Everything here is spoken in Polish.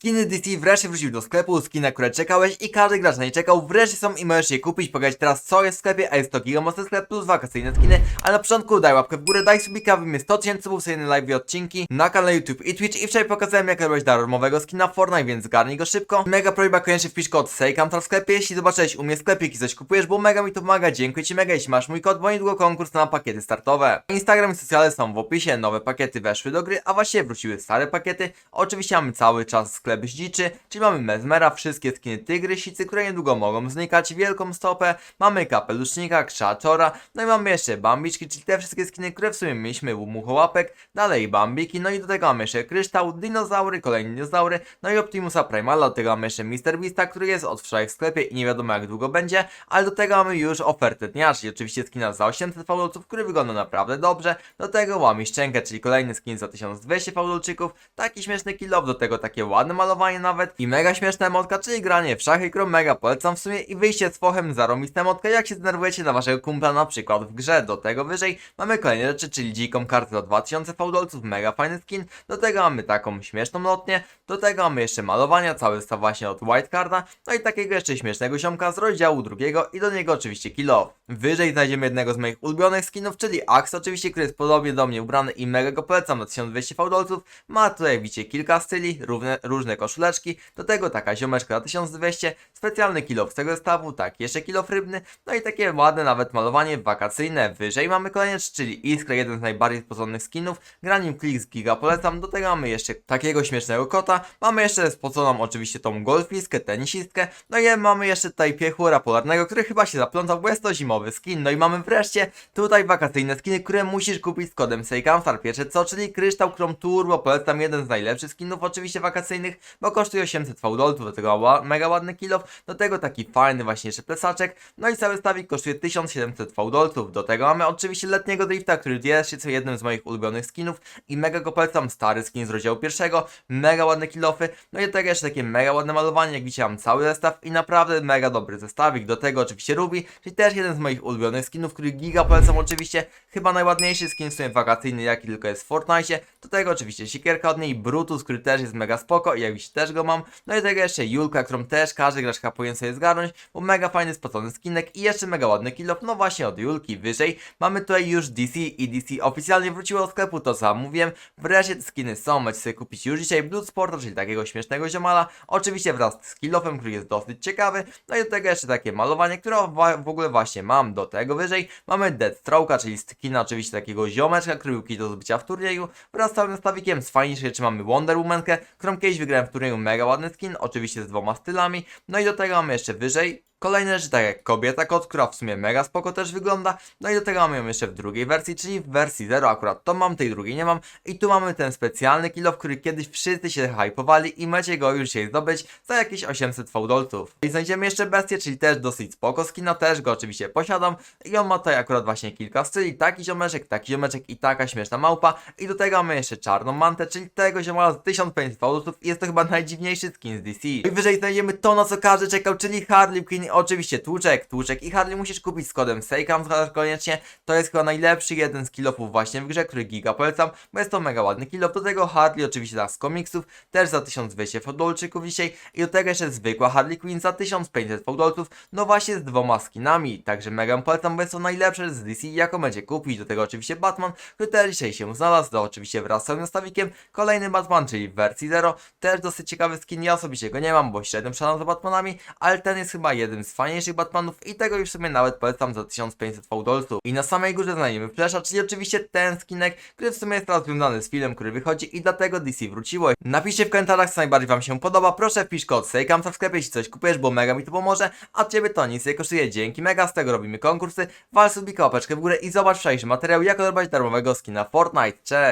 Skiny DC wreszcie wróciły do sklepu, skiny, na które czekałeś i każdy gracz na nie czekał, wreszcie są i możesz je kupić, pokazać teraz co jest w sklepie, a jest to gigamocny sklep plus wakacyjne skiny, a na początku daj łapkę w górę, daj subika, wbijmy 100 tysięcy subów, sobie live i odcinki na kanale YouTube i Twitch i wczoraj pokazałem jak robić darmowego skina Fortnite, więc zgarnij go szybko. Mega prośba, koniecznie wpisz kod SEJKAMTAR w sklepie, jeśli zobaczyłeś u mnie sklepik i coś kupujesz, bo mega mi to pomaga, dziękuję Ci mega, jeśli masz mój kod, bo niedługo konkurs na pakiety startowe. Instagram i socjale są w opisie, nowe pakiety weszły do gry, a właściwie wróciły stare pakiety. Oczywiście mamy cały czas sklep zdziczy, czyli mamy Mezmera, wszystkie skiny Tygrysicy, które niedługo mogą znikać, wielką stopę, mamy kapelusznika, krzaczora, no i mamy jeszcze bambiczki, czyli te wszystkie skiny, które w sumie mieliśmy u muchołapek, dalej bambiki, no i do tego mamy jeszcze kryształ, dinozaury, kolejne dinozaury, no i Optimusa Primala, do tego mamy jeszcze Mr. Beasta, który jest od wczoraj w sklepie i nie wiadomo jak długo będzie, ale do tego mamy już ofertę dnia, czyli oczywiście skina za 800 faulców, który wygląda naprawdę dobrze, do tego łami szczękę, czyli kolejny skin za 1200 faulczyków, taki śmieszny kill do tego takie ładne malowanie nawet. I mega śmieszna emotka, czyli granie w szachy, którą mega. Polecam w sumie i wyjście z fochem zarobista emotka, jak się zdenerwujecie na waszego kumpla na przykład w grze, do tego wyżej mamy kolejne rzeczy, czyli dziką kartę za 2000 faudolców, mega fajny skin, do tego mamy taką śmieszną lotnię, do tego mamy jeszcze malowania, cały staw właśnie od White Carda, no i takiego jeszcze śmiesznego ziomka z rozdziału drugiego i do niego oczywiście kill off. Wyżej znajdziemy jednego z moich ulubionych skinów, czyli Axe oczywiście, który jest podobnie do mnie ubrany i mega go polecam na 1200 faudolców, ma tutaj widzicie kilka styli, równe, różne koszuleczki, do tego taka ziomeczka na 1200, specjalny kill off z tego zestawu, tak, jeszcze kill off rybny, no i takie ładne nawet malowanie wakacyjne. Wyżej mamy rzeczy, czyli Iskra, jeden z najbardziej spoconych skinów, granim Klik z Giga polecam, do tego mamy jeszcze takiego śmiesznego kota, mamy jeszcze spoconą oczywiście tą golfistkę, tenisistkę, no i mamy jeszcze tutaj piechura polarnego, który chyba się zaplątał, bo jest to zimowy skin, no i mamy wreszcie tutaj wakacyjne skiny, które musisz kupić z kodem SEJKAMSTAR, pierwsze co, czyli Kryształ Chrome Turbo, polecam jeden z najlepszych skinów oczywiście wakacyjnych, bo kosztuje 800 faudoltów, do tego mega ładny kill off, do tego taki fajny właśnie jeszcze plecaczek, no i cały stawik kosztuje 1700 faudoltów, do tego mamy oczywiście letniego drifta, który jest się jednym z moich ulubionych skinów i mega go polecam, stary skin z rozdziału pierwszego, mega ładne kill offy, no i do tego jeszcze takie mega ładne malowanie, jak widzicie mam cały zestaw i naprawdę mega dobry zestawik, do tego oczywiście Ruby, czyli też jeden z moich ulubionych skinów, który giga polecam oczywiście, chyba najładniejszy skin w sumie wakacyjny, jaki tylko jest w Fortnite, do tego oczywiście sikierka od niej, Brutus, który też jest mega spoko widzicie też go mam, no i tego jeszcze Julka, którą też każdy gracz chyba powinien sobie zgarnąć, bo mega fajny spocony skinek i jeszcze mega ładny kill off, no właśnie od Julki wyżej, mamy tutaj już DC i DC oficjalnie wróciło do sklepu, to co mówiłem, wreszcie te skiny są, macie sobie kupić już dzisiaj Bloodsporta, czyli takiego śmiesznego ziomala, oczywiście wraz z kill offem, który jest dosyć ciekawy, no i do tego jeszcze takie malowanie, które w ogóle właśnie mam, do tego wyżej. Mamy Deathstroke'a, czyli skina oczywiście takiego ziomeczka, kiedyś do zbycia w turnieju, wraz z całym stawikiem, z fajniejszych rzeczy mamy Wonder Womankę, którą kiedyś w turnieju, mega ładny skin, oczywiście z dwoma stylami, no i do tego mamy jeszcze wyżej Kolejne rzeczy, tak jak kobieta kot, która w sumie mega spoko też wygląda. No i do tego mamy ją jeszcze w drugiej wersji, czyli w wersji 0 akurat to mam, tej drugiej nie mam. I tu mamy ten specjalny kill off, który kiedyś wszyscy się hypowali i macie go już dzisiaj zdobyć za jakieś 800 faudoltów. I znajdziemy jeszcze bestię, czyli też dosyć spoko skina, też go oczywiście posiadam. I on ma tutaj akurat właśnie kilka styli, taki ziomeczek, taki ziomeczek i taka śmieszna małpa. I do tego mamy jeszcze czarną mantę, czyli tego ziomala za 1500 faudoltów i jest to chyba najdziwniejszy skin z DC. I wyżej znajdziemy to, na co każdy czekał, czyli Harley Quinn oczywiście tłuczek, tłuczek i Harley musisz kupić z kodem SEJKAM koniecznie. To jest chyba najlepszy jeden z killofów właśnie w grze, który giga polecam, bo jest to mega ładny killof. Do tego Harley oczywiście tak z komiksów, też za 1200 fodolczyków dzisiaj i do tego jeszcze zwykła Harley Quinn za 1500 fodolców, no właśnie z dwoma skinami. Także mega polecam, bo jest to najlepsze z DC, jaką będzie kupić. Do tego oczywiście Batman, który też dzisiaj się znalazł, to oczywiście wraz z całym nastawikiem. Kolejny Batman, czyli w wersji 0, też dosyć ciekawy skin, ja osobiście go nie mam, bo średnio przelam za Batmanami, ale ten jest chyba z fajniejszych Batmanów i tego już sobie nawet polecam za 1500 faudolców. I na samej górze znajdziemy Flasha, czyli oczywiście ten skinek, który w sumie jest teraz związany z filmem, który wychodzi i dlatego DC wróciło. Napiszcie w komentarzach, co najbardziej wam się podoba, proszę wpisz kod SEJKAMSA w sklepie, jeśli coś kupujesz, bo mega mi to pomoże, a ciebie to nic nie kosztuje, dzięki mega, z tego robimy konkursy, wal subika, w górę i zobacz wczorajszy materiał, jak odebrać darmowego skina Fortnite, cześć!